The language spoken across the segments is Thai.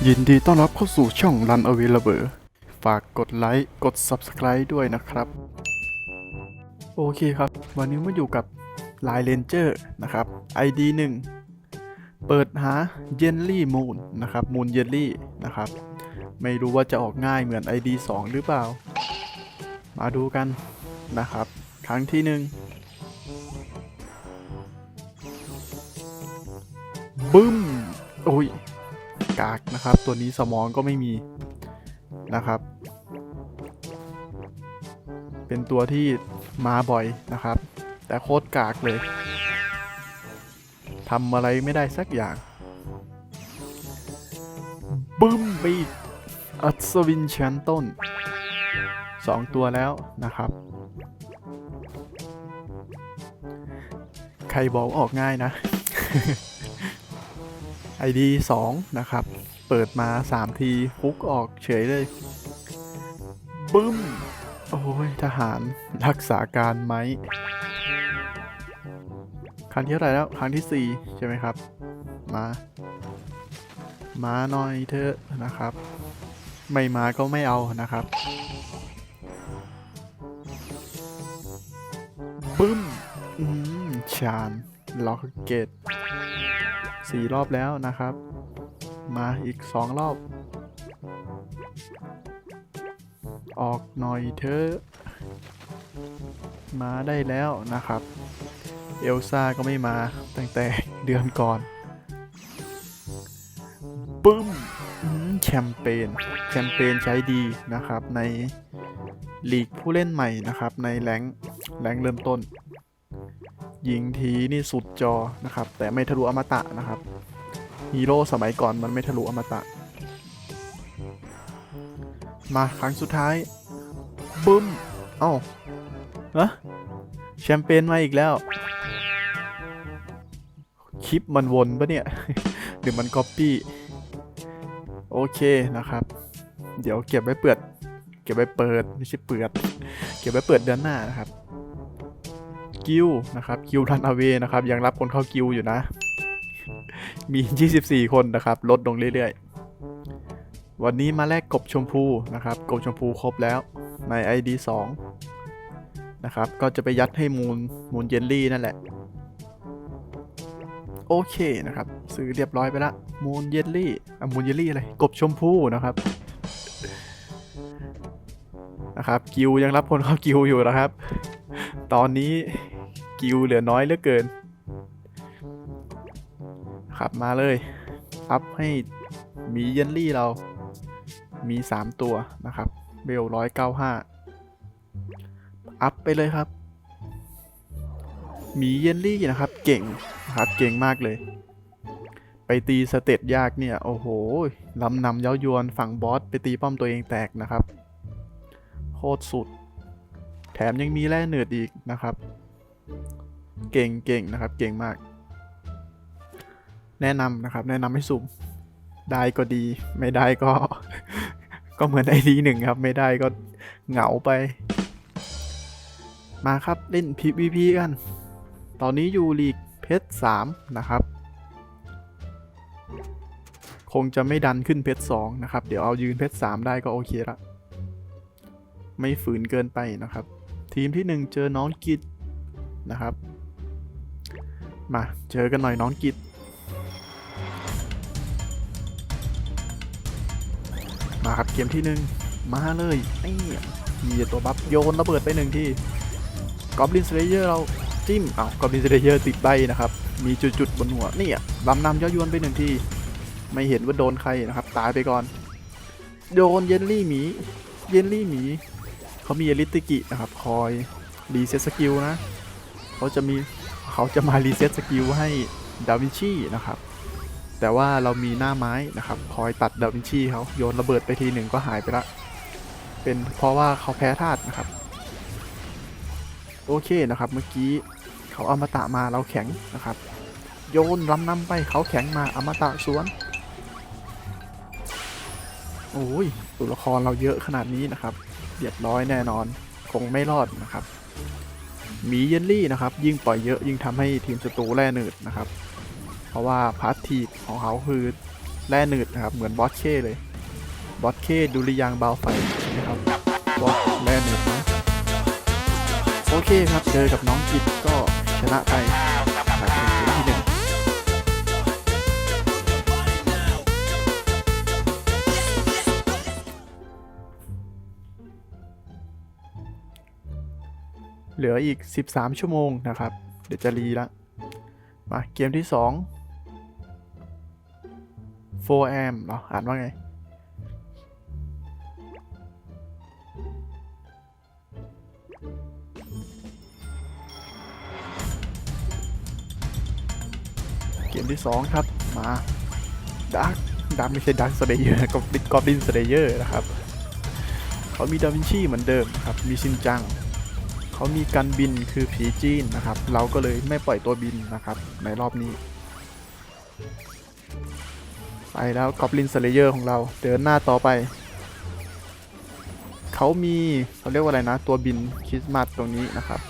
ยินดีต้อนรับเข้าสู่ช่อง Run Away r e b e r ฝากกดไลค์ กด Subscribe ด้วยนะครับ โอเคครับ วันนี้มาอยู่กับ Line Ranger นะครับ ID 1 เปิดหา Jelly Moon นะครับ Moon Jelly นะครับ ไม่รู้ว่าจะออกง่ายเหมือน ID 2 หรือเปล่า มาดูกันนะครับ ครั้งที่หนึ่งบึ้มโอ้ย กากนะครับ ตัวนี้สมองก็ไม่มีนะครับ เป็นตัวที่มาบ่อยนะครับ แต่โคตรกากเลยทำอะไรไม่ได้สักอย่าง บึ้มไปอีกอัศวินแชนต้นสองตัวแล้วนะครับ ใครบอกออกง่ายนะ ID 2 นะครับ เปิดมา 3 ทีฟุกออกเฉยเลย บึ้ม โอ้ย ทหารรักษาการไหม ครั้งที่เท่าไหร่แล้ว ครั้งที่ 4 ใช่ไหมครับ มา มาหน่อยเถอะนะครับ ไม่มาก็ไม่เอานะครับ บึ้ม อืม ชานล็อกเกต สี่รอบแล้วนะครับ มาอีกสองรอบ ออกหน่อยเถอะมาได้แล้วนะครับ เอลซ่าก็ไม่มาตั้งแต่เดือนก่อนปึ้มแชมเปญแชมเปญใช้ดีนะครับในลีกผู้เล่นใหม่นะครับในแรงแรงเริ่มต้น ยิงทีนี่สุดจอนะครับ แต่ไม่ทะลุอมตะนะครับฮีโร่สมัยก่อนมันไม่ทะลุอมตะ มาครั้งสุดท้ายบึ้ม เอ้าเอะแชมเปญมาอีกแล้ว คลิปมันวนปะเนี่ย หรือมันก๊อปปี้โอเคนะครับ เดี๋ยวเก็บไว้เปิด เก็บไว้เปิด ไม่ใช่เปิด เก็บไว้เปิดเดือนหน้านะครับ กิลนะครับกิลทันอเวนะครับยังรับคนเข้ากิลอยู่นะ มี 24 คนนะครับ ลดลงเรื่อยๆ วันนี้มาแลกกบชมพูนะครับ กบชมพูครบแล้วใน ID 2นะครับ ก็จะไปยัดให้มูลมูลเยลลี่นั่นแหละ โอเคนะครับ ซื้อเรียบร้อยไปละ มูลเยลลี่อะมูลเยลลี่อะไร กบชมพูนะครับนะครับ กิลยังรับคนเข้ากิลอยู่นะครับ ตอนนี้ กิลเหลือน้อยเหลือเกินครับมาเลย อัพให้มีเยนลี่เรา มี 3 ตัวนะครับ เบลร้อยเก้าห้าอัพไปเลยครับ มีเยนลี่นะครับ เก่งนะครับ เก่งมากเลย ไปตีสเตตยากเนี่ย โอ้โหลำนำเย้ายวนฝั่งบอสไปตีป้อมตัวเองแตกนะครับ โคตรสุด แถมยังมีแร่เนืดอีกนะครับ เก่งเก่งนะครับ เก่งมาก แนะนำนะครับ แนะนำให้สุ่ม ได้ก็ดี ไม่ได้ก็ ก็เหมือนไอดีหนึ่งครับ ไม่ได้ก็เหงาไป มาครับเล่น PVP กัน ตอนนี้อยู่ลีกเพชรสามนะครับ คงจะไม่ดันขึ้นเพชรสองนะครับ เดี๋ยวเอายืนเพชรสามได้ก็โอเคละ ไม่ฝืนเกินไปนะครับ ทีมที่หนึ่งเจอน้องกิจ นะครับ มาเจอกันหน่อยน้องกิจมาครับเกมที่หนึ่งมาเลยนี่มีตัวบัฟโยนระเบิดไปหนึ่งที่กอบลินสเลเยอร์เราจิ้มเอากอบลินสเลเยอร์ติดใบนะครับ มีจุดๆบนหัวนี่อะลำนำย้ายวนไปหนึ่งที่ไม่เห็นว่าโดนใครนะครับ ตายไปก่อน โดนเยนลี่หมี เยนลี่หมี เขามีอลิติกินะครับ คอยรีเซ็ตสกิลนะ เขาจะมีเขาจะมารีเซ็ตสกิลให้ดาวินชีนะครับ แต่ว่าเรามีหน้าไม้นะครับ คอยตัดดาวินชีเขาโยนระเบิดไปทีหนึ่งก็หายไปละ เป็นเพราะว่าเขาแพ้ธาตุนะครับ โอเคนะครับ เมื่อกี้เขาเอามาตะมาเราแข็งนะครับ โยนล้ำนำไปเขาแข็งมาอมตะสวนโอ้ยตัวละครเราเยอะขนาดนี้นะครับเรียบร้อยแน่นอน คงไม่รอดนะครับ มีเยลลี่นะครับ ยิ่งปล่อยเยอะยิ่งทำให้ทีมศัตรูแร่หนืดนะครับ เพราะว่าพาร์ททีของเขาคือแร่หนืดนะครับ เหมือนบอสเคเลย บอสเคดุริยางบาวไฟนะครับบอสแร่หนืดนะโอเคครับ เจอกับน้องกิจก็ชนะไปจากเก เหลืออีก 13 ชั่วโมงนะครับ เดี๋ยวจะรีละ มาเกมที่ 2 4 am เหรอ อ่านว่าไง เกมที่ 2 ครับ มาดักดักไม่ใช่ดักสเตเยอร์กอบลินกอบลินสเตเยอร์นะครับ เขามีดาวินชีเหมือนเดิมครับ มีชินจัง เขามีการบินคือผีจีนนะครับ เราก็เลยไม่ปล่อยตัวบินนะครับ ในรอบนี้ ไปแล้วกอบลินสเลเยอร์ของเราเดินหน้าต่อไป เขามีเขาเรียกว่าอะไรนะ ตัวบินคริสต์มาสตรงนี้นะครับ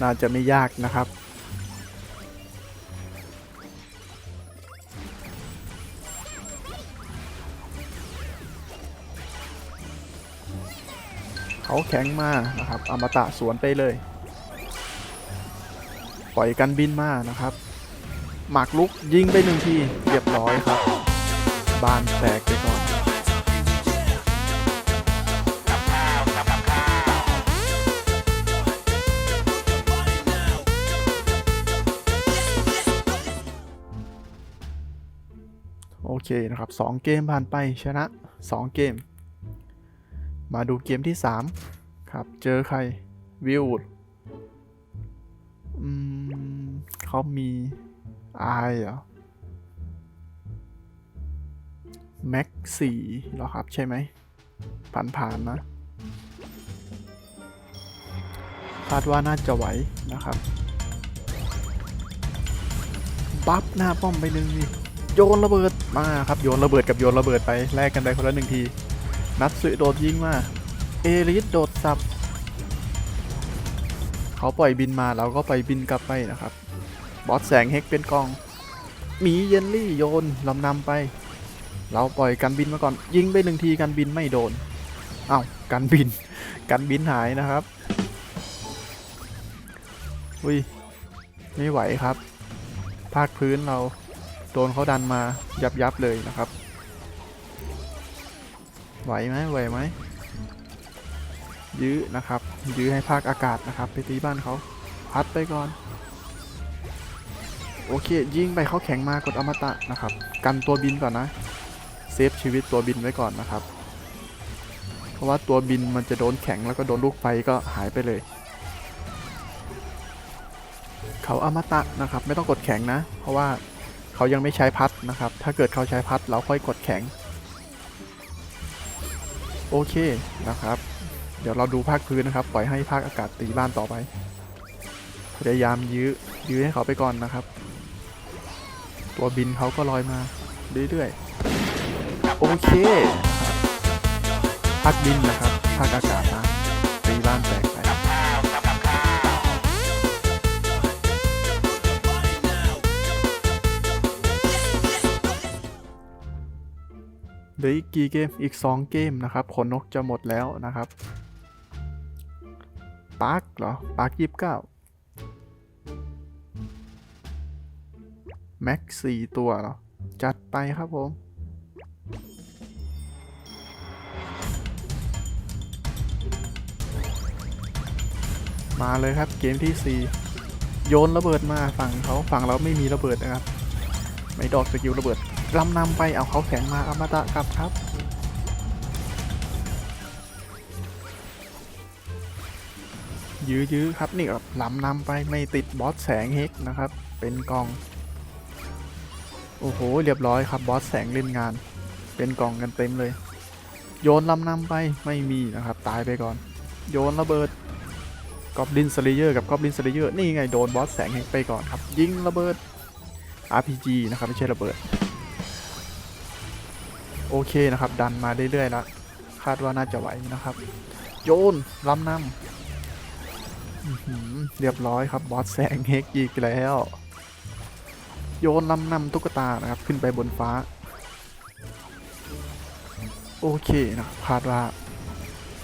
น่าจะไม่ยากนะครับ เขาแข็งมานะครับอมตะสวนไปเลย ปล่อยกันบินมานะครับหมากลุกยิงไปหนึ่งทีเรียบร้อยครับ บานแตกไปก่อนโอเคนะครับ 2 เกมผ่านไปชนะ 2 เกม มาดูเกมที่ 3 ครับ เจอใคร วิวดอืมเขามีอายเหรอแม็กสี่เหรอครับใช่ไหม ผ่านๆนะคาดว่าน่าจะไหวนะครับ บัฟหน้าป้อมไปหนึ่งทีโยนระเบิดมาครับ โยนระเบิดกับโยนระเบิดไปแลกกันไปคนละหนึ่งที นัดสุโดดยิงมาเอริสโดดสับ เขาปล่อยบินมาเราก็ไปบินกลับไปนะครับ บอสแสงเฮกเป็นกองหมีเยนลี่โยนลำนำไป เราปล่อยกันบินมาก่อน ยิงไปหนึ่งทีกันบินไม่โดนเอา้ากันบิน กันบินหายนะครับอุ้ยไม่ไหวครับ ภาคพื้นเราโดนเขาดันมายับยับเลยนะครับ ไหวไหมไหวไหมยื้อนะครับ ยื้อให้ภาคอากาศนะครับ ไปตีบ้านเขาพัดไปก่อน โอเค ยิงไปเขาแข็งมากดอมตะนะครับ กันตัวบินก่อนนะ เซฟชีวิตตัวบินไว้ก่อนนะครับ เพราะว่าตัวบินมันจะโดนแข็งแล้วก็โดนลูกไฟก็หายไปเลย เขาอมตะนะครับ ไม่ต้องกดแข็งนะ เพราะว่าเขายังไม่ใช้พัดนะครับ ถ้าเกิดเขาใช้พัดเราค่อยกดแข็ง โอเคนะครับ เดี๋ยวเราดูภาคพื้นนะครับ ปล่อยให้ภาคอากาศตีบ้านต่อไป พยายามยื้อ ยื้อให้เขาไปก่อนนะครับ ตัวบินเขาก็ลอยมาเรื่อยๆ โอเค ภาคบินนะครับ ภาคอากาศนะตีบ้านแตก เหลืออีกกี่เกมอีก 2 เกมนะครับขนนกจะหมดแล้วนะครับปาร์คเหรอปาร์คยี่สิบเก้าแม็กสี่ตัวเหรอ จัดไปครับผม มาเลยครับเกมที่ 4 โยนระเบิดมาฝั่งเขาฝั่งเราไม่มีระเบิดนะครับ ไม่ดอกสกิลระเบิด ลำนำไปเอาเขาแข็งมาอมตะกลับครับ ยื้อยื้อครับนี่ครับลำนำไปไม่ติดบอสแสงเฮกนะครับ เป็นกอง โอ้โห เรียบร้อยครับบอสแสงเล่นงาน เป็นกองกันเต็มเลย โยนลำนำไปไม่มีนะครับ ตายไปก่อน โยนระเบิดกอบลินสเลเยอร์กับกอบลินสเลเยอร์นี่ไงโดนบอสแสงเฮกไปก่อนครับ ยิงระเบิด RPG นะครับ ไม่ใช่ระเบิด โอเคนะครับ ดันมาเรื่อยๆแล้วคาดว่าน่าจะไหวนะครับ โยนล้ำนำอื้อหือเรียบร้อยครับบอสแสงเฮกอีกแล้ว โยนล้ำนำตุ๊กตานะครับ ขึ้นไปบนฟ้า โอเคนะคาดว่า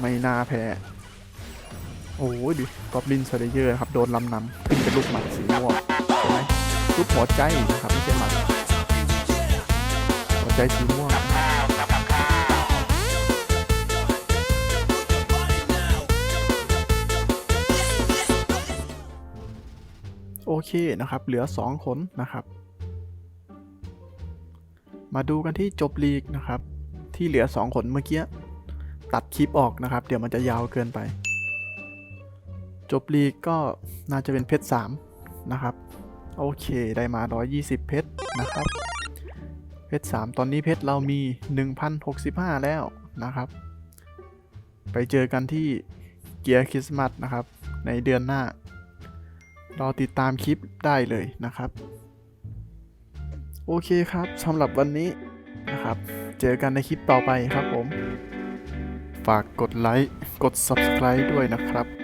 ไม่น่าแพ้โอ้ยดิกอบลินสเลเยอร์ครับ โดนลำนำขึ้นเป็นลูกหมัดสีม่วงเห็นไหมลูกหัวใจนะครับ ไม่ใช่หมัดหัวใจสีม่วง เคนะครับ เหลือ 2 คนนะครับ มาดูกันที่จบลีกนะครับ ที่เหลือ 2 คนเมื่อกี้ตัดคลิปออกนะครับ เดี๋ยวมันจะยาวเกินไป จบลีกก็น่าจะเป็นเพชร3นะครับ โอเคได้มา 120 เพชรนะครับ เพชร3ตอนนี้เพชรเรามี 1,065 แล้วนะครับ ไปเจอกันที่เกียร์คริสต์มาสนะครับ ในเดือนหน้า รอติดตามคลิปได้เลยนะครับ โอเคครับสำหรับวันนี้นะครับ เจอกันในคลิปต่อไปครับผม ฝากกดไลค์ กด Subscribe ด้วยนะครับ